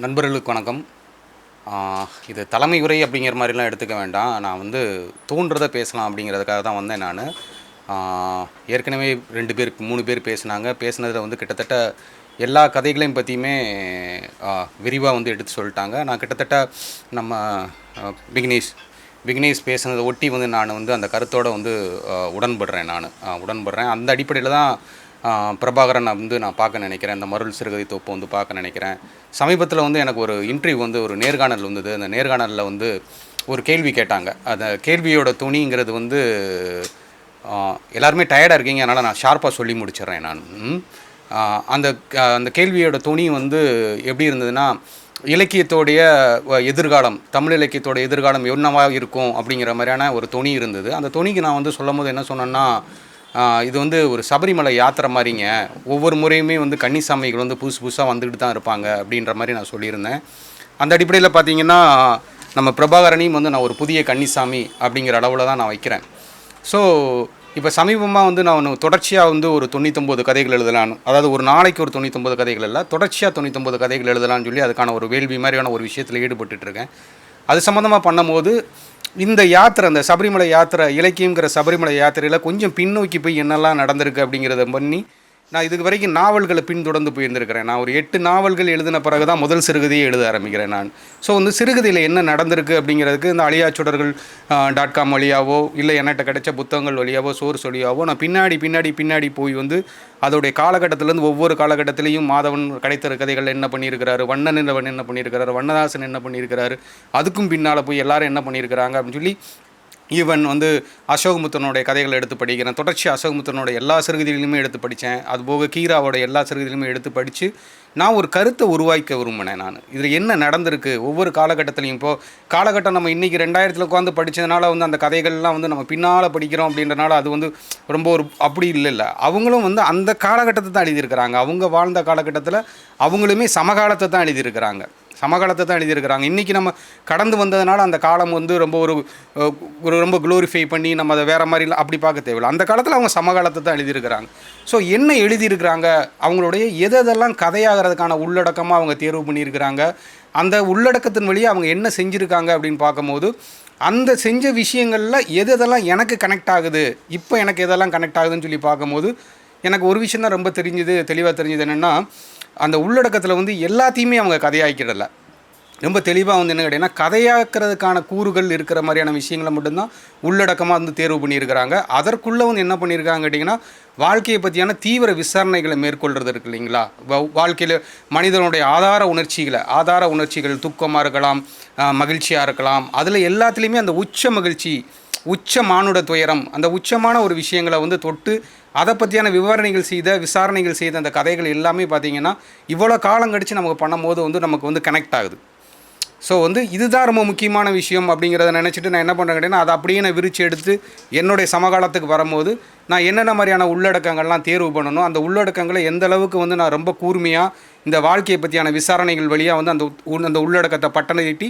நண்பர்களுக்கு வணக்கம். இது தலைமை உரை அப்படிங்கிற மாதிரிலாம் எடுத்துக்க வேண்டாம். நான் வந்து தோன்றதை பேசலாம் அப்படிங்கிறதுக்காக தான் வந்தேன் நான். ஏற்கனவே ரெண்டு பேர் மூணு பேர் பேசினாங்க. பேசுனதில் வந்து கிட்டத்தட்ட எல்லா கதைகளையும் பற்றியுமே விரிவாக வந்து எடுத்து சொல்லிட்டாங்க. நான் கிட்டத்தட்ட நம்ம விக்னேஷ் விக்னேஷ் பேசுனதை ஒட்டி வந்து நான் வந்து அந்த கருத்தோடு வந்து உடன்படுறேன் நான். உடன்படுறேன். அந்த அடிப்படையில் தான் பிரபாகரன் வந்து நான் பார்க்க நினைக்கிறேன். இந்த மருள் சிறுகதை தொப்பு வந்து பார்க்க நினைக்கிறேன். சமீபத்தில் வந்து எனக்கு ஒரு இன்டர்வியூ வந்து ஒரு நேர்காணல் வந்தது. அந்த நேர்காணலில் வந்து ஒரு கேள்வி கேட்டாங்க. அந்த கேள்வியோட துணிங்கிறது வந்து எல்லாருமே டயர்டாக இருக்கீங்க. அதனால் நான் ஷார்ப்பாக சொல்லி முடிச்சிடுறேன் நான். அந்த அந்த கேள்வியோட துணி வந்து எப்படி இருந்ததுன்னா இலக்கியத்தோடைய எதிர்காலம் தமிழ் இலக்கியத்தோடைய எதிர்காலம் என்னவாக இருக்கும் அப்படிங்கிற மாதிரியான ஒரு துணி இருந்தது. அந்த துணிக்கு நான் வந்து சொல்லும் போது என்ன சொன்னேன்னா இது வந்து ஒரு சபரிமலை யாத்திரை மாதிரிங்க. ஒவ்வொரு முறையுமே வந்து கன்னிசாமிகள் வந்து புதுசு புதுசாக வந்துக்கிட்டு தான் இருப்பாங்க அப்படின்ற மாதிரி நான் சொல்லியிருந்தேன். அந்த அடிப்படையில் பார்த்தீங்கன்னா நம்ம பிரபாகரனையும் வந்து நான் ஒரு புதிய கன்னிசாமி அப்படிங்கிற அளவில் தான் நான் வைக்கிறேன். ஸோ இப்போ சமீபமாக வந்து நான் ஒன்று தொடர்ச்சியாக வந்து ஒரு தொண்ணூத்தொம்பது கதைகள் எழுதலான்னு அதாவது ஒரு நாளைக்கு ஒரு தொண்ணூத்தொம்பது கதைகள் இல்லை தொடர்ச்சியாக தொண்ணூத்தொம்பது கதைகள் எழுதலாம்னு சொல்லி அதுக்கான ஒரு வேள்வி மாதிரியான ஒரு விஷயத்தில் ஈடுபட்டுட்டு இருக்கேன். அது சம்மந்தமாக பண்ணும்போது இந்த யாத்திரை அந்த சபரிமலை யாத்திரை இலக்கியங்கிற சபரிமலை யாத்திரையில் கொஞ்சம் பின்னோக்கி போய் என்னெல்லாம் நடந்திருக்கு அப்படிங்கிறத பண்ணி நான் இதுக்கு வரைக்கும் நாவல்களை பின்தொடர்ந்து போயிருந்திருக்கிறேன். நான் ஒரு எட்டு நாவல்கள் எழுதின பிறகு தான் முதல் சிறுகதையை எழுத ஆரம்பிக்கிறேன் நான். ஸோ வந்து சிறுகதையில் என்ன நடந்திருக்கு அப்படிங்கிறதுக்கு இந்த அழியா சுடர்கள் டாட் காம் வழியாவோ இல்லை என்கிட்ட கிடைச்ச புத்தகங்கள் வழியாவோ சோர்ஸ் வழியாவோ நான் பின்னாடி பின்னாடி பின்னாடி போய் வந்து அதோடைய காலகட்டத்திலேருந்து ஒவ்வொரு காலகட்டத்திலையும் மாதவன் கிடைத்த கதைகள் என்ன பண்ணியிருக்கிறாரு வண்ணன் என்ன பண்ணியிருக்கிறாரு வண்ணதாசன் என்ன பண்ணியிருக்கிறாரு அதுக்கும் பின்னால் போய் எல்லாரும் என்ன பண்ணியிருக்கிறாங்க அப்படின்னு சொல்லி ஈவன் வந்து அசோகமுத்தனுடைய கதைகளை எடுத்து படிக்கிறேன். தொடர்ச்சி அசோகமுத்தனோட எல்லா சிறுகதைகளையுமே எடுத்து படித்தேன். அதுபோக கீராவோட எல்லா சிறுகதைகளுமே எடுத்து படித்து நான் ஒரு கருத்தை உருவாக்க விரும்பினேன் நான். இதில் என்ன நடந்திருக்கு? ஒவ்வொரு காலகட்டத்திலையும் இப்போது காலகட்டம் நம்ம இன்றைக்கி ரெண்டாயிரத்தில் உட்காந்து படித்ததுனால வந்து அந்த கதைகள்லாம் வந்து நம்ம பின்னால் படிக்கிறோம் அப்படின்றனால அது வந்து ரொம்ப ஒரு அப்படி இல்லை இல்லை அவங்களும் வந்து அந்த காலகட்டத்தை தான் எழுதியிருக்கிறாங்க. அவங்க வாழ்ந்த காலகட்டத்தில் அவங்களுமே சமகாலத்தை தான் எழுதியிருக்கிறாங்க. சமகாலத்தை தான் எழுதியிருக்கிறாங்க. இன்றைக்கி நம்ம கடந்து வந்ததுனால அந்த காலம் வந்து ரொம்ப ஒரு ஒரு ரொம்ப க்ளோரிஃபை பண்ணி நம்ம அதை வேறு மாதிரிலாம் அப்படி பார்க்க தேவையில்லை. அந்த காலத்தில் அவங்க சமகாலத்தை தான் எழுதியிருக்கிறாங்க. ஸோ என்ன எழுதியிருக்கிறாங்க? அவங்களுடைய எதெல்லாம் கதையாகிறதுக்கான உள்ளடக்கமாக அவங்க தேர்வு பண்ணியிருக்கிறாங்க? அந்த உள்ளடக்கத்தின் வழியே அவங்க என்ன செஞ்சுருக்காங்க அப்படின்னு பார்க்கும்போது அந்த செஞ்ச விஷயங்களில் எது எதெல்லாம் எனக்கு கனெக்ட் ஆகுது? இப்போ எனக்கு எதெல்லாம் கனெக்ட் ஆகுதுன்னு சொல்லி பார்க்கும்போது எனக்கு ஒரு விஷயம் தான் ரொம்ப தெரிஞ்சுது தெளிவாக தெரிஞ்சது என்னென்னா அந்த உள்ளடக்கத்தில் வந்து எல்லாத்தையுமே அவங்க கதையாக்கிடல. ரொம்ப தெளிவாக வந்து என்ன கேட்டிங்கன்னா கதையாக்குறதுக்கான கூறுகள் இருக்கிற மாதிரியான விஷயங்களை மட்டும்தான் உள்ளடக்கமாக வந்து தேர்வு பண்ணியிருக்கிறாங்க. அதற்குள்ளே வந்து என்ன பண்ணியிருக்காங்க கேட்டிங்கன்னா வாழ்க்கையை பற்றியான தீவிர விசாரணைகளை மேற்கொள்கிறது இருக்கு இல்லைங்களா? வாழ்க்கையில் மனிதனுடைய ஆதார உணர்ச்சிகளை ஆதார உணர்ச்சிகள் துக்கமாக இருக்கலாம் மகிழ்ச்சியாக இருக்கலாம். அதில் எல்லாத்துலேயுமே அந்த உச்ச மகிழ்ச்சி உச்ச மானுட துயரம். அந்த உச்சமான ஒரு விஷயங்களை வந்து தொட்டு அதை பற்றியான விவரணைகள் செய்த விசாரணைகள் செய்த அந்த கதைகள் எல்லாமே பார்த்தீங்கன்னா இவ்வளோ காலம் கழித்து நமக்கு பண்ணும்போது வந்து நமக்கு வந்து கனெக்ட் ஆகுது. ஸோ வந்து இதுதான் ரொம்ப முக்கியமான விஷயம் அப்படிங்கிறத நினச்சிட்டு நான் என்ன பண்ணுறேன் கேட்டீங்கன்னா அதை அப்படியே நான் விரித்து எடுத்து என்னுடைய சமகாலத்துக்கு வரும்போது நான் என்னென்ன மாதிரியான உள்ளடக்கங்கள்லாம் தேர்வு பண்ணணும் அந்த உள்ளடக்கங்களை எந்த அளவுக்கு வந்து நான் ரொம்ப கூர்மையாக இந்த வாழ்க்கையை பற்றியான விசாரணைகள் வழியாக வந்து அந்த அந்த உள்ளடக்கத்தை பட்டனை தீட்டி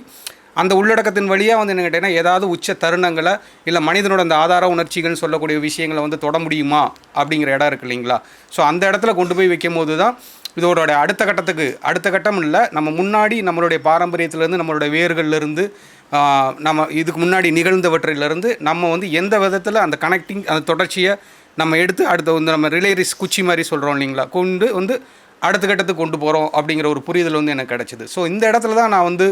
அந்த உள்ளடக்கத்தின் வழியாக வந்து என்ன கேட்டிங்கன்னா ஏதாவது உச்ச தருணங்களை இல்லை மனிதனோட அந்த ஆதார உணர்ச்சிகள்னு சொல்லக்கூடிய விஷயங்களை வந்து தொட முடியுமா அப்படிங்கிற இடம் இருக்கு இல்லைங்களா? ஸோ அந்த இடத்துல கொண்டு போய் வைக்கும் போது தான் இதோட அடுத்த கட்டத்துக்கு அடுத்த கட்டம் இல்லை நம்ம முன்னாடி நம்மளுடைய பாரம்பரியத்திலேருந்து நம்மளுடைய வேர்கள்லேருந்து நம்ம இதுக்கு முன்னாடி நிகழ்ந்தவற்றிலிருந்து நம்ம வந்து எந்த விதத்தில் அந்த கனெக்டிங் அந்த தொடர்ச்சியை நம்ம எடுத்து அடுத்த வந்து நம்ம ரிலேரிஸ் குச்சி மாதிரி சொல்கிறோம் இல்லைங்களா? கொண்டு வந்து அடுத்த கட்டத்துக்கு கொண்டு போகிறோம் அப்படிங்கிற ஒரு புரிதல் வந்து எனக்கு கிடச்சிது. ஸோ இந்த இடத்துல தான் நான் வந்து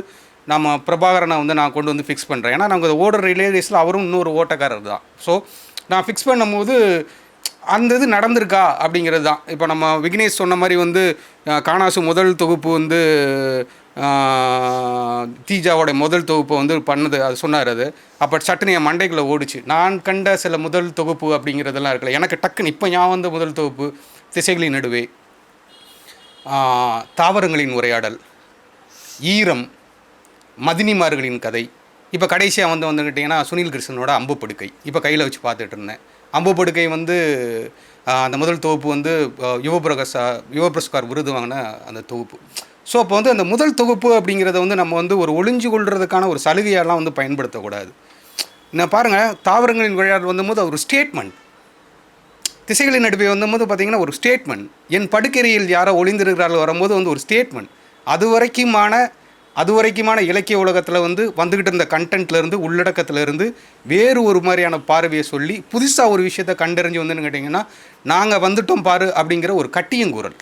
நம்ம பிரபாகரனை வந்து நான் கொண்டு வந்து ஃபிக்ஸ் பண்ணுறேன் ஏன்னா நாங்கள் ஓடுற ரிலே ரேஸில் அவரும் இன்னொரு ஓட்டக்காரர் தான். ஸோ நான் ஃபிக்ஸ் பண்ணும்போது அந்த இது நடந்திருக்கா? அப்படிங்கிறது தான். இப்போ நம்ம விக்னேஷ் சொன்ன மாதிரி வந்து காணாசு முதல் தொகுப்பு வந்து தீஜாவோட முதல் தொகுப்பு வந்து பண்ணது அது சொன்னார் அது. அப்போ சட்டுன்னு என் மண்டைக்குள்ளே ஓடிச்சு. நான் கண்ட சில முதல் தொகுப்பு அப்படிங்கிறதெல்லாம் இருக்குல்ல எனக்கு டக்குன்னு இப்போ ஞாபகம் வந்த முதல் தொகுப்பு திசைகளின் நடுவே. தாவரங்களின் உரையாடல். ஈரம். மதினிமார்களின் கதை. இப்போ கடைசியாக வந்து வந்துக்கிட்டிங்கன்னா சுனில் கிருஷ்ணனோட அம்பு படுக்கை. இப்போ கையில் வச்சு பார்த்துட்டு இருந்தேன். அம்பு படுக்கை வந்து அந்த முதல் தொகுப்பு வந்து ஆஹ், யுவபிரகாசா யுவபிரஸ்கார் விருது வாங்கின அந்த தொகுப்பு. ஸோ அப்போ வந்து அந்த முதல் தொகுப்பு அப்படிங்கிறத வந்து நம்ம வந்து ஒரு ஒளிஞ்சு கொள்றதுக்கான ஒரு சலுகையெல்லாம் வந்து பயன்படுத்தக்கூடாது. நான் பாருங்கள் தாவரங்களின் விளையாட்டு வந்தபோது ஒரு ஸ்டேட்மெண்ட் திசைகளின் நடுவே வந்தபோது பார்த்திங்கன்னா ஒரு ஸ்டேட்மெண்ட் என் படுக்கறையில் யாரோ ஒளிந்திருக்கிறார்கள் வரும்போது வந்து ஒரு ஸ்டேட்மெண்ட் அது வரைக்குமான அது வரைக்குமான இலக்கிய உலகத்தில் வந்து வந்துக்கிட்டு இருந்த கண்டென்ட்லேருந்து உள்ளடக்கத்துலேருந்து வேறு ஒரு மாதிரியான பார்வையை சொல்லி புதுசாக ஒரு விஷயத்தை கண்டறிஞ்சு வந்துன்னு கேட்டிங்கன்னா நாங்கள் வந்துட்டோம் பாரு அப்படிங்கிற ஒரு கட்டியங்குரல்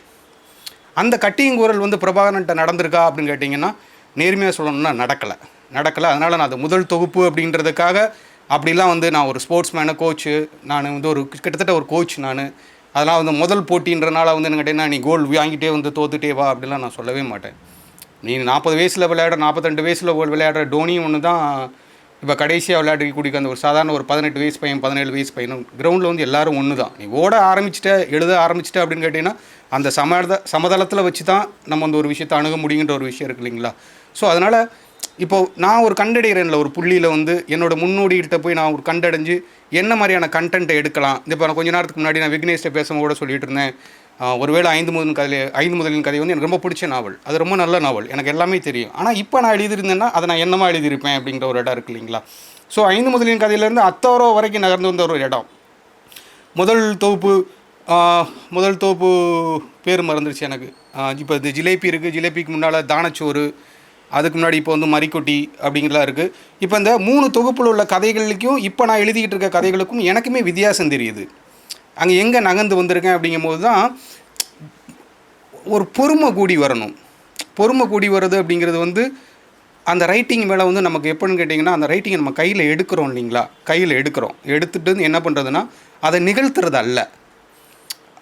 அந்த கட்டியங்குரல் வந்து பிரபாகரன்ட்ட நடந்திருக்கா அப்படின்னு கேட்டிங்கன்னா நேர்மையாக சொல்லணும்னா நடக்கலை. நடக்கலை. அதனால் நான் அது முதல் தொகுப்பு அப்படின்றதுக்காக அப்படிலாம் வந்து நான் ஒரு ஸ்போர்ட்ஸ் மேனை கோச்சு நான் வந்து ஒரு கிட்டத்தட்ட ஒரு கோச் நான். அதெல்லாம் வந்து முதல் போட்டின்றனால வந்து என்ன கேட்டிங்கன்னா நீ கோல் வாங்கிட்டே வந்து தோத்துட்டே வா அப்படிலாம் நான் சொல்லவே மாட்டேன். நீ நாற்பது வயசில் விளையாடுற நாற்பத்தெண்டு வயசில் விளையாடுற டோனியும் ஒன்று தான் இப்போ கடைசியாக விளையாடி கூடிய அந்த ஒரு சாதாரண ஒரு பதினெட்டு வயசு பையன் பதினேழு வயசு பையனும் கிரவுண்டில் வந்து எல்லோரும் ஒன்று தான் நீ ஓட ஆரம்பிச்சிட்ட எழுத ஆரம்பிச்சிட்ட அப்படின்னு கேட்டிங்கன்னா அந்த சமத சமதளத்தில் வச்சு தான் நம்ம அந்த ஒரு விஷயத்தை அணுக முடியுன்ற ஒரு விஷயம் இருக்கு இல்லைங்களா? ஸோ அதனால் இப்போது நான் ஒரு கண்டடைகிறேன்ல ஒரு புள்ளியில் வந்து என்னோட முன்னோடிகிட்ட போய் நான் ஒரு கண்டடைஞ்சு என்ன மாதிரியான கண்டென்ட்டை எடுக்கலாம்? இப்போ நான் கொஞ்ச நேரத்துக்கு முன்னாடி நான் விக்னேஷ்ட பேசும்போது கூட சொல்லிட்டு இருந்தேன். ஒருவேளை ஐந்து முதல் கதை ஐந்து முதலின் கதை வந்து எனக்கு ரொம்ப பிடிச்ச நாவல். அது ரொம்ப நல்ல நாவல். எனக்கு எல்லாமே தெரியும். ஆனால் இப்போ நான் எழுதியிருந்தேன்னா அதை நான் என்னமா எழுதியிருப்பேன் அப்படிங்கிற ஒரு இடம் இருக்கு இல்லைங்களா? ஸோ ஐந்து முதலின் கதையிலேருந்து அத்தோரோ வரைக்கும் நகர்ந்து வந்த ஒரு இடம். முதல் தொகுப்பு முதல் தொகுப்பு பேர் மறந்துருச்சு எனக்கு. இப்போ இது ஜிலேபி இருக்குது ஜிலேபிக்கு முன்னால் தானச்சோறு அதுக்கு முன்னாடி இப்போ வந்து மரிக்கொட்டி அப்படிங்கிறலாம் இருக்குது இப்போ இந்த மூணு தொகுப்பில் உள்ள கதைகளுக்கும் இப்போ நான் எழுதிக்கிட்டு இருக்க கதைகளுக்கும் எனக்குமே வித்தியாசம் தெரியுது. அங்கே எங்கே நகர்ந்து வந்திருக்கேன் அப்படிங்கும்போது தான் ஒரு பொறுமை கூடி வரணும். பொறுமை கூடி வருது அப்படிங்கிறது வந்து அந்த ரைட்டிங் மேலே வந்து நமக்கு எப்படின்னு கேட்டிங்கன்னா அந்த ரைட்டிங்கை நம்ம கையில் எடுக்கிறோம் இல்லைங்களா? கையில் எடுக்கிறோம். எடுத்துகிட்டு என்ன பண்ணுறதுன்னா அதை நிகழ்த்துறது அல்ல.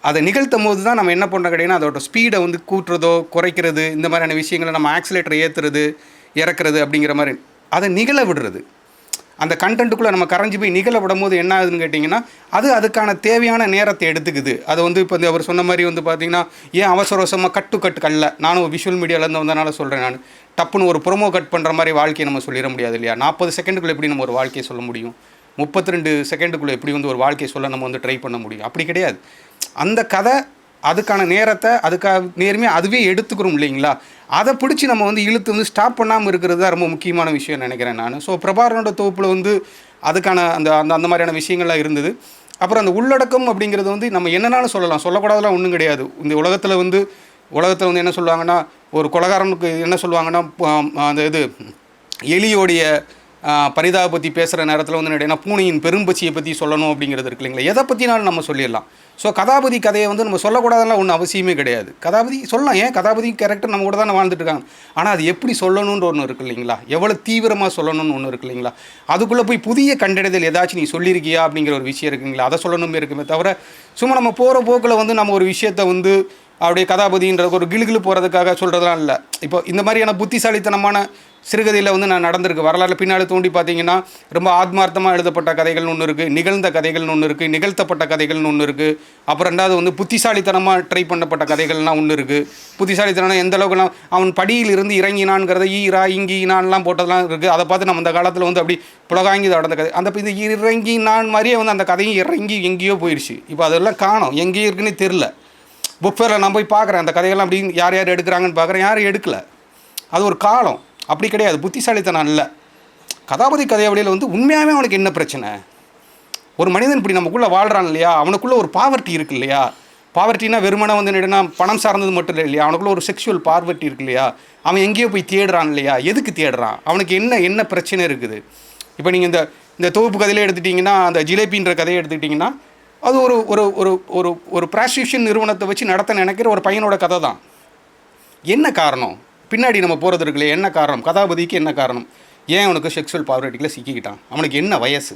அதை நிகழ்த்தும் போது தான் நம்ம என்ன பண்ணுறோம் கேட்டிங்கன்னா அதோட ஸ்பீடை வந்து கூட்டுறதோ குறைக்கிறது இந்த மாதிரியான விஷயங்களை நம்ம ஆக்சிலேட்டரை ஏற்றுறது இறக்குறது அப்படிங்கிற மாதிரி. அதை நிகழ விடுறது. அந்த கண்டென்ட்டுக்குள்ளே நம்ம கரைஞ்சி போய் நிகழ விடும் போது என்ன ஆகுதுன்னு கேட்டிங்கன்னா அது அதுக்கான தேவையான நேரத்தை எடுத்துக்குது. அது வந்து இப்போ இந்த அவர் சொன்ன மாதிரி வந்து பார்த்தீங்கன்னா ஏன் அவசர அவசரமாக கட்டு கட்டு கல்ல? நானும் விஷுவல் மீடியாவிலேருந்து வந்தனால சொல்கிறேன் நான். டப்புன்னு ஒரு ப்ரொமோ கட் பண்ணுற மாதிரி வாழ்க்கையை நம்ம சொல்லிட முடியாது இல்லையா? நாற்பது செகண்டுக்குள்ளே எப்படி நம்ம ஒரு வாழ்க்கையை சொல்ல முடியும்? முப்பத்தி ரெண்டு செகண்டுக்குள்ளே எப்படி வந்து ஒரு வாழ்க்கையை சொல்ல நம்ம வந்து ட்ரை பண்ண முடியும்? அப்படி கிடையாது. அந்த கதை அதுக்கான நேரத்தை அதுக்காக நேர்மையாக அதுவே எடுத்துக்கிறோம் இல்லைங்களா? அதை பிடிச்சி நம்ம வந்து இழுத்து வந்து ஸ்டாப் பண்ணாமல் இருக்கிறது தான் ரொம்ப முக்கியமான விஷயம் நினைக்கிறேன் நான். ஸோ பிரபாரனோட தொகுப்பில் வந்து அதுக்கான அந்த அந்த அந்த மாதிரியான விஷயங்கள்லாம் இருந்தது. அப்புறம் அந்த உள்ளடக்கம் அப்படிங்கிறது வந்து நம்ம என்னென்னாலும் சொல்லலாம். சொல்லக்கூடாதெல்லாம் ஒன்றும் கிடையாது. இந்த உலகத்தில் வந்து உலகத்தில் வந்து என்ன சொல்லுவாங்கன்னா ஒரு கொலகாரனுக்கு என்ன சொல்லுவாங்கன்னா அந்த இது எலியோடைய பரிதாப பற்றி பேசுகிற நேரத்தில் வந்து என்னன்னா பூனையின் பெரும்பச்சியை பற்றி சொல்லணும் அப்படிங்கிறது இருக்கு இல்லைங்களா? எதை பற்றினாலும் நம்ம சொல்லிடலாம். ஸோ கதாபதி கதையை வந்து நம்ம சொல்லக்கூடாதெல்லாம் ஒன்றும் அவசியமே கிடையாது. கதாபதி சொல்லலாம். ஏன்? கதாபதி கேரக்டர் நம்ம கூட தானே வாழ்ந்துட்டு இருக்காங்க. ஆனால் அது எப்படி சொல்லணுன்ற ஒன்று இருக்கு இல்லைங்களா? எவ்வளோ தீவிரமாக சொல்லணும்னு ஒன்று இருக்கு இல்லைங்களா? அதுக்குள்ளே போய் புதிய கண்டறிதல் ஏதாச்சும் நீ சொல்லியிருக்கியா அப்படிங்கிற ஒரு விஷயம் இருக்குங்களா? அதை சொல்லணுமே இருக்குமே தவிர சும்மா நம்ம போகிற போக்கில் வந்து நம்ம ஒரு விஷயத்தை வந்து அப்படியே கதாபதின்ற ஒரு கிளுகிளு போகிறதுக்காக சொல்கிறதுலாம் இல்லை. இப்போ இந்த மாதிரியான புத்திசாலித்தனமான சிறுகதையில் வந்து நான் நடந்திருக்கு. வரலாறு பின்னாடி தூண்டி பார்த்தீங்கன்னா ரொம்ப ஆத்மார்த்தமாக எழுதப்பட்ட கதைகள்னு ஒன்று இருக்குது நிகழ்ந்த கதைகள்னு ஒன்று இருக்குது நிகழ்த்தப்பட்ட கதைகள்னு ஒன்று இருக்குது அப்புறம் ரெண்டாவது வந்து புத்திசாலித்தனமாக ட்ரை பண்ணப்பட்ட கதைகள்லாம் ஒன்று இருக்குது புத்திசாலித்தனம் எந்த அளவுக்குலாம் அவன் படியில் இருந்து இறங்கினான்ங்கிறத ஈரா இங்கினான்லாம் போட்டதெல்லாம் இருக்குது அதை பார்த்து நம்ம அந்த காலத்தில் வந்து அப்படி புலகாங்கி நடந்த கதை. அந்த இது இறங்கினான் மாதிரியே வந்து அந்த கதையும் இறங்கி எங்கேயோ போயிடுச்சு இப்போ அதெல்லாம் காணோம். எங்கேயும் இருக்குன்னு தெரில புக் ஃபேரில் நான் போய் பார்க்குறேன். அந்த கதைகள்லாம் அப்படின்னு யார் யார் எடுக்கிறாங்கன்னு பார்க்குறேன். யாரும் எடுக்கல. அது ஒரு காலம். அப்படி கிடையாது. புத்திசாலித்தனம் இல்லை கதாபதி கதையாவளியில் வந்து உண்மையாகவே அவனுக்கு என்ன பிரச்சனை? ஒரு மனிதன் இப்படி நமக்குள்ளே வாழ்கிறான் இல்லையா? அவனுக்குள்ளே ஒரு பாவர்ட்டி இருக்கு இல்லையா? பாவர்ட்டினா வெறுமனை வந்து என்னென்னா பணம் சார்ந்தது மட்டும் இல்லை இல்லையா? அவனுக்குள்ள ஒரு செக்ஷுவல் பார்வர்ட்டி இருக்கு இல்லையா? அவன் எங்கேயோ போய் தேடுறான் இல்லையா? எதுக்கு தேடுறான்? அவனுக்கு என்ன என்ன பிரச்சனை இருக்குது? இப்போ நீங்கள் இந்த இந்த தொகுப்பு கதையிலே எடுத்துட்டிங்கன்னா அந்த ஜிலேபின்ற கதையை எடுத்துக்கிட்டிங்கன்னா அது ஒரு ஒரு ஒரு ஒரு ஒரு ப்ராஸ்டியூஷன் நிறுவனத்தை வச்சு நடத்த நினைக்கிற ஒரு பையனோட கதை தான் என்ன காரணம்? பின்னாடி நம்ம போகிறது இருக்குல்ல என்ன காரணம்? கதாபதிக்கு என்ன காரணம்? ஏன் அவனுக்கு செக்ஷுவல் பாவர்ட்டியில் சிக்கிக்கிட்டான்? அவனுக்கு என்ன வயசு?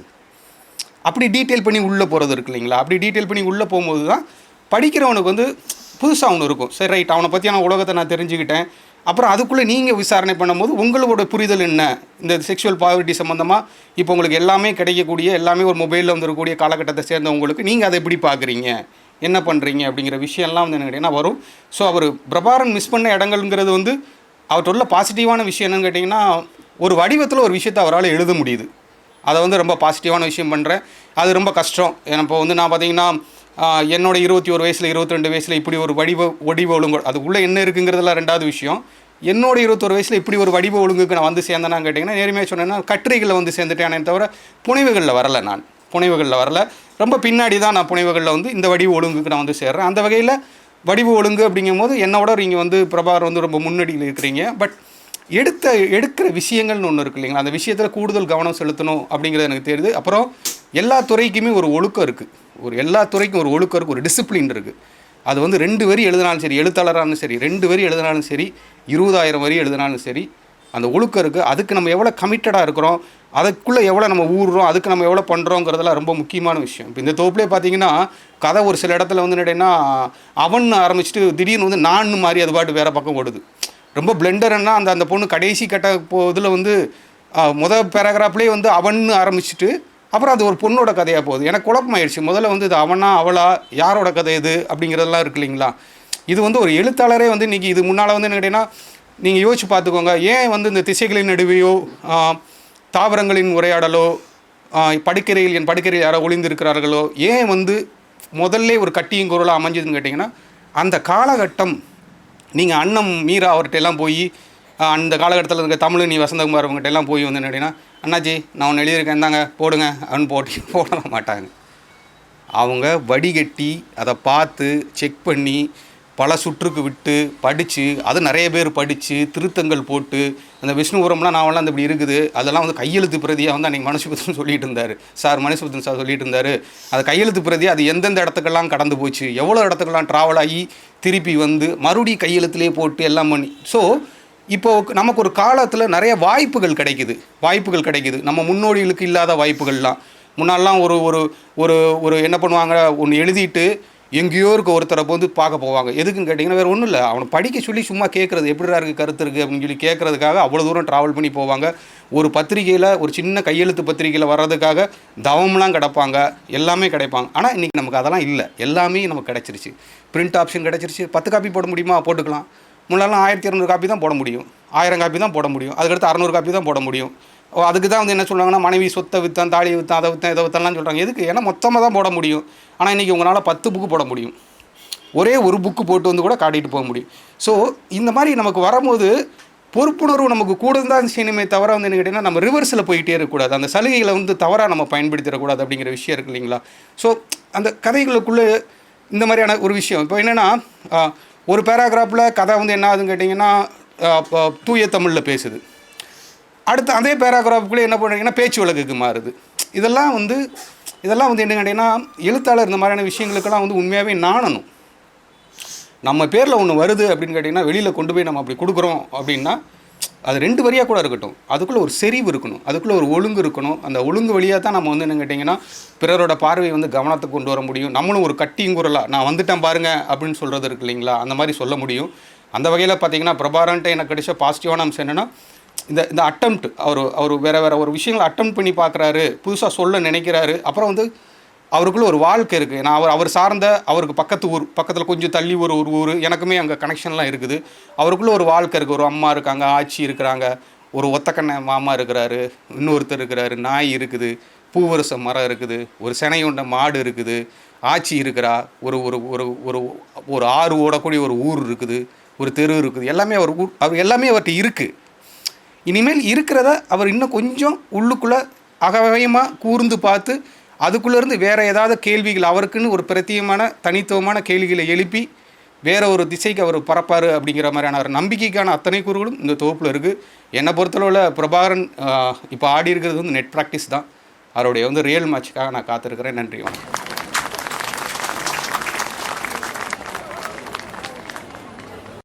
அப்படி டீட்டெயில் பண்ணி உள்ளே போகிறது இருக்கு இல்லைங்களா? அப்படி டீட்டெயில் பண்ணி உள்ளே போகும்போது தான் படிக்கிறவனுக்கு வந்து புதுசாக ஒன்று இருக்கும். சரி ரைட் அவனை பற்றியான உலகத்தை நான் தெரிஞ்சுக்கிட்டேன். அப்புறம் அதுக்குள்ளே நீங்கள் விசாரணை பண்ணும்போது உங்களோட புரிதல் என்ன? இந்த செக்ஷுவல் பாவர்ட்டி சம்மந்தமாக இப்போ உங்களுக்கு எல்லாமே கிடைக்கக்கூடிய எல்லாமே ஒரு மொபைலில் வந்துருக்கக்கூடிய காலகட்டத்தை சேர்ந்தவங்களுக்கு நீங்கள் அதை எப்படி பார்க்குறீங்க? என்ன பண்ணுறீங்க அப்படிங்கிற விஷயம்லாம் வந்து என்ன கேட்டிங்கன்னா வரும். ஸோ அவர் பிரபாரன் மிஸ் பண்ண இடங்கள்ங்கிறது வந்து அவர்கிட்ட உள்ள பாசிட்டிவான விஷயம் என்னன்னு கேட்டிங்கன்னா ஒரு வடிவத்தில் ஒரு விஷயத்தை அவரால் எழுத முடியுது. அதை வந்து ரொம்ப பாசிட்டிவான விஷயம் பண்ணுறேன் அது ரொம்ப கஷ்டம். ஏன்னா இப்போ வந்து நான் பார்த்தீங்கன்னா என்னோட இருபத்தி ஒரு வயசில் இருபத்தி ரெண்டு வயசில் இப்படி ஒரு வடிவ வடிவ ஒழுங்கு அது உள்ளே என்ன இருக்குங்கிறதுலாம் ரெண்டாவது விஷயம். என்னோட இருபத்தொரு வயசில் இப்படி ஒரு வடிவ ஒழுங்குக்கு நான் வந்து சேர்ந்தேனான்னு கேட்டிங்கன்னா நேர்மையாக சொன்னேன்னா கட்டுரைகளில் வந்து சேர்ந்துட்டேனே தவிர புனைவுகளில் வரல நான். புனைவுகளில் வரல. ரொம்ப பின்னாடி தான் நான் புனைவுகளில் வந்து இந்த வடிவ ஒழுங்குக்கு நான் வந்து சேர்றேன். அந்த வகையில் வடிவு ஒழுங்கு அப்படிங்கும்போது என்னோட நீங்கள் வந்து பிரபாகர் வந்து ரொம்ப முன்னணியில் இருக்கிறீங்க. பட் எடுத்த எடுக்கிற விஷயங்கள்னு ஒன்று இருக்கு இல்லைங்களா? அந்த விஷயத்தில் கூடுதல் கவனம் செலுத்தணும் அப்படிங்கிறது எனக்கு தெரியுது. அப்புறம் எல்லா துறைக்குமே ஒரு ஒழுக்கம் இருக்குது ஒரு எல்லா துறைக்கும் ஒரு ஒழுக்கம் இருக்குது ஒரு டிசிப்ளின் இருக்குது அது வந்து ரெண்டு வரி எழுதினாலும் சரி எழுத்தாளராலும் சரி ரெண்டு வரி எழுதினாலும் சரி இருபதாயிரம் வரி எழுதினாலும் சரி அந்த ஒழுக்கம் இருக்குது அதுக்கு நம்ம எவ்வளோ கமிட்டடாக இருக்கிறோம் அதுக்குள்ளே எவ்வளோ நம்ம ஊறுறோம் அதுக்கு நம்ம எவ்வளோ பண்ணுறோங்கிறதெல்லாம் ரொம்ப முக்கியமான விஷயம். இப்போ இந்த தொகுப்புலேயே பார்த்தீங்கன்னா கதை ஒரு சில இடத்துல வந்து என்னென்னா அவன் ஆரம்பிச்சுட்டு திடீர்னு வந்து நான் மாதிரி அது பாட்டு வேறு பக்கம் ஓடுது. ரொம்ப பிளெண்டர்னா அந்த அந்த பொண்ணு கடைசி கட்ட போ இதில் வந்து முதல் முத பேராகிராஃப்லேயே வந்து அவன்னு ஆரம்பிச்சுட்டு அப்புறம் அது ஒரு பொண்ணோட கதையாக போகுது. எனக்கு குழப்பமாயிடுச்சு. முதல்ல வந்து இது அவனா அவளா யாரோட கதை இது அப்படிங்கிறதெல்லாம் இருக்கு இல்லைங்களா? இது வந்து ஒரு எழுத்தாளரே வந்து இன்றைக்கி இது முன்னால் வந்து என்ன கேட்டிங்கன்னா நீங்கள் யோசிச்சு பார்த்துக்கோங்க. ஏன் வந்து இந்த திசைகளின் நடுவையோ தாவரங்களின் உரையாடலோ ஆ, என் படுக்கையில் யாரோ ஒளிந்திருக்கிறார்களோ ஏன் வந்து முதல்ல ஒரு கட்டியும் குரலாக அமைஞ்சதுன்னு கேட்டிங்கன்னா அந்த காலகட்டம் நீங்கள் அண்ணம் மீரா அவர்கிட்ட எல்லாம் போய் அந்த காலகட்டத்தில் இருக்க தமிழ் நீ வசந்தகுமார் அவங்ககிட்ட எல்லாம் போய் வந்து அப்படின்னா அண்ணாச்சி நான் ஒன்று எழுதியிருக்கேன் தாங்க போடுங்க அப்படின்னு போட்டு போட மாட்டாங்க. அவங்க வடிகட்டி அதை பார்த்து செக் பண்ணி பல சுற்றுக்கு விட்டு படித்து அது நிறைய பேர் படித்து திருத்தங்கள் போட்டு அந்த விஷ்ணுபுரம்லாம் நாவெல்லாம் அந்த இப்படி இருக்குது அதெல்லாம் வந்து கையெழுத்து பிரதியாக வந்து அன்றைக்கி மனுஷபுத்தன் சொல்லிட்டு இருந்தார். சார் மனுஷபுத்தன் சார் சொல்லிட்டு இருந்தார். அது கையெழுத்து பிரதி அது எந்தெந்த இடத்துக்கெல்லாம் கடந்து போச்சு எவ்வளோ இடத்துக்கெல்லாம் ட்ராவல் ஆகி திருப்பி வந்து மறுபடியும் கையெழுத்துலேயே போட்டு எல்லாம் பண்ணி ஸோ இப்போ நமக்கு ஒரு காலத்தில் நிறைய வாய்ப்புகள் கிடைக்குது. வாய்ப்புகள் கிடைக்குது. நம்ம முன்னோடிகளுக்கு இல்லாத வாய்ப்புகள்லாம். முன்னாடிலாம் ஒரு ஒரு ஒரு ஒரு என்ன பண்ணுவாங்க? ஒன்று எழுதிட்டு எங்கேயோ இருக்க ஒருத்தரை வந்து பார்க்க போவாங்க. எதுக்குன்னு கேட்டிங்கன்னா வேறு ஒன்றும் இல்லை. அவனை படிக்க சொல்லி சும்மா கேட்குறது எப்படிடா இருக்குது கருத்து இருக்குது அப்படின்னு சொல்லி கேட்குறதுக்காக அவ்வளோ தூரம் ட்ராவல் பண்ணி போவாங்க. ஒரு பத்திரிகையில் ஒரு சின்ன கையெழுத்து பத்திரிகையில் வர்றதுக்காக தவம்லாம் கிடப்பாங்க. எல்லாமே கிடைப்பாங்க. ஆனால் இன்றைக்கி நமக்கு அதெல்லாம் இல்லை. எல்லாமே நமக்கு கிடச்சிருச்சு. பிரிண்ட் ஆப்ஷன் கிடச்சிருச்சு. பத்து காப்பி போட முடியுமா? போட்டுக்கலாம். முன்னாலாம் ஆயிரத்தி இரநூறு காப்பி தான் போட முடியும். ஆயிரம் காப்பி தான் போட முடியும். அதுக்கடுத்து அறநூறு காப்பி தான் போட முடியும். அதுக்கு தான் வந்து என்ன சொல்லுவாங்கன்னா மனைவி சொத்தை விற்றான் தாலி விற்றான் அதை விற்றான் இதை விற்றான்லாம் சொல்கிறாங்க எதுக்கு? ஏன்னா மொத்தமாக தான் போட முடியும். ஆனால் இன்றைக்கி உங்களால் பத்து புக்கு போட முடியும். ஒரே ஒரு புக்கு போட்டு வந்து கூட காட்டிட்டு போக முடியும். ஸோ இந்த மாதிரி நமக்கு வரும்போது பொறுப்புணர்வு நமக்கு கூட தான் செய்யணுமே தவிர வந்து என்ன கேட்டிங்கன்னா நம்ம ரிவர்ஸில் போயிட்டே இருக்கக்கூடாது. அந்த சலுகைகளை வந்து தவறாக நம்ம பயன்படுத்திடக்கூடாது அப்படிங்கிற விஷயம் இருக்கு இல்லைங்களா? ஸோ அந்த கதைகளுக்குள்ளே இந்த மாதிரியான ஒரு விஷயம். இப்போ என்னென்னா ஒரு பேராகிராஃபில் கதை வந்து என்ன ஆகுதுன்னு கேட்டிங்கன்னா தூய தமிழில் பேசுது. அடுத்து அதே பேராகிராஃபுக்குள்ளே என்ன பண்ணுறீங்கன்னா பேச்சு வழக்குக்கு மாறுது. இதெல்லாம் வந்து இதெல்லாம் வந்து என்ன கேட்டிங்கன்னா எழுத்தாளர் இந்த மாதிரியான விஷயங்களுக்கெல்லாம் வந்து உண்மையாகவே நாணணும். நம்ம பேரில் ஒன்று வருது அப்படின்னு கேட்டிங்கன்னா வெளியில் கொண்டு போய் நம்ம அப்படி கொடுக்குறோம் அப்படின்னா அது ரெண்டு வரியாக கூட இருக்கட்டும். அதுக்குள்ளே ஒரு செறிவு இருக்கணும். அதுக்குள்ளே ஒரு ஒழுங்கு இருக்கணும். அந்த ஒழுங்கு வழியாக தான் நம்ம வந்து என்ன கேட்டிங்கன்னா பிறரோட பார்வையை வந்து கவனத்துக்கு கொண்டு வர முடியும். நம்மளும் ஒரு கட்டிங்குரலாக நான் வந்துட்டேன் பாருங்க அப்படின்னு சொல்கிறது இருக்கு இல்லைங்களா? அந்த மாதிரி சொல்ல முடியும். அந்த வகையில் பார்த்தீங்கன்னா பிரபாரன்ட்டு எனக்கு கிடைச்ச பாசிட்டிவான அம்சம் என்னென்னா இந்த இந்த அட்டம்ப்ட் அவர் அவர் வேறு வேறு ஒரு விஷயங்களை அட்டம் பண்ணி பார்க்குறாரு புதுசாக சொல்ல நினைக்கிறாரு. அப்புறம் வந்து அவருக்குள்ளே ஒரு வாழ்க்கை இருக்குது நான் அவர் அவர் சார்ந்த அவருக்கு பக்கத்து ஊர் பக்கத்தில் கொஞ்சம் தள்ளி ஒரு ஒரு ஊர் எனக்குமே அங்கே கனெக்ஷன்லாம் இருக்குது. அவருக்குள்ளே ஒரு வாழ்க்கை இருக்குது ஒரு அம்மா இருக்காங்க ஆச்சி இருக்கிறாங்க ஒரு ஒத்தக்கண்ண மாமா இருக்கிறாரு இன்னொருத்தர் இருக்கிறாரு நாய் இருக்குது பூவரச மரம் இருக்குது ஒரு சினையுண்ட மாடு இருக்குது ஆட்சி இருக்கிறா ஒரு ஒரு ஒரு ஒரு ஒரு ஆறு ஓடக்கூடிய ஒரு ஊர் இருக்குது ஒரு தெரு இருக்குது எல்லாமே அவர் ஊர் அவர் எல்லாமே அவர்கிட்ட இருக்குது இனிமேல் இருக்கிறத அவர் இன்னும் கொஞ்சம் உள்ளுக்குள்ளே அகவயமாக கூர்ந்து பார்த்து அதுக்குள்ளேருந்து வேறு ஏதாவது கேள்விகள் அவருக்குன்னு ஒரு பிரத்தியமான தனித்துவமான கேள்விகளை எழுப்பி வேற ஒரு திசைக்கு அவர் பரப்பார் அப்படிங்கிற மாதிரியான ஒரு நம்பிக்கைக்கான அத்தனை கூறுகளும் இந்த தொகுப்பில் இருக்குது என்னை பொறுத்தளவில் பிரபாகரன் இப்போ ஆடி இருக்கிறது வந்து நெட் ப்ராக்டிஸ் தான். அவருடைய வந்து ரியல் மேட்சுக்காக நான் காத்திருக்கிறேன். நன்றி வணக்கம்.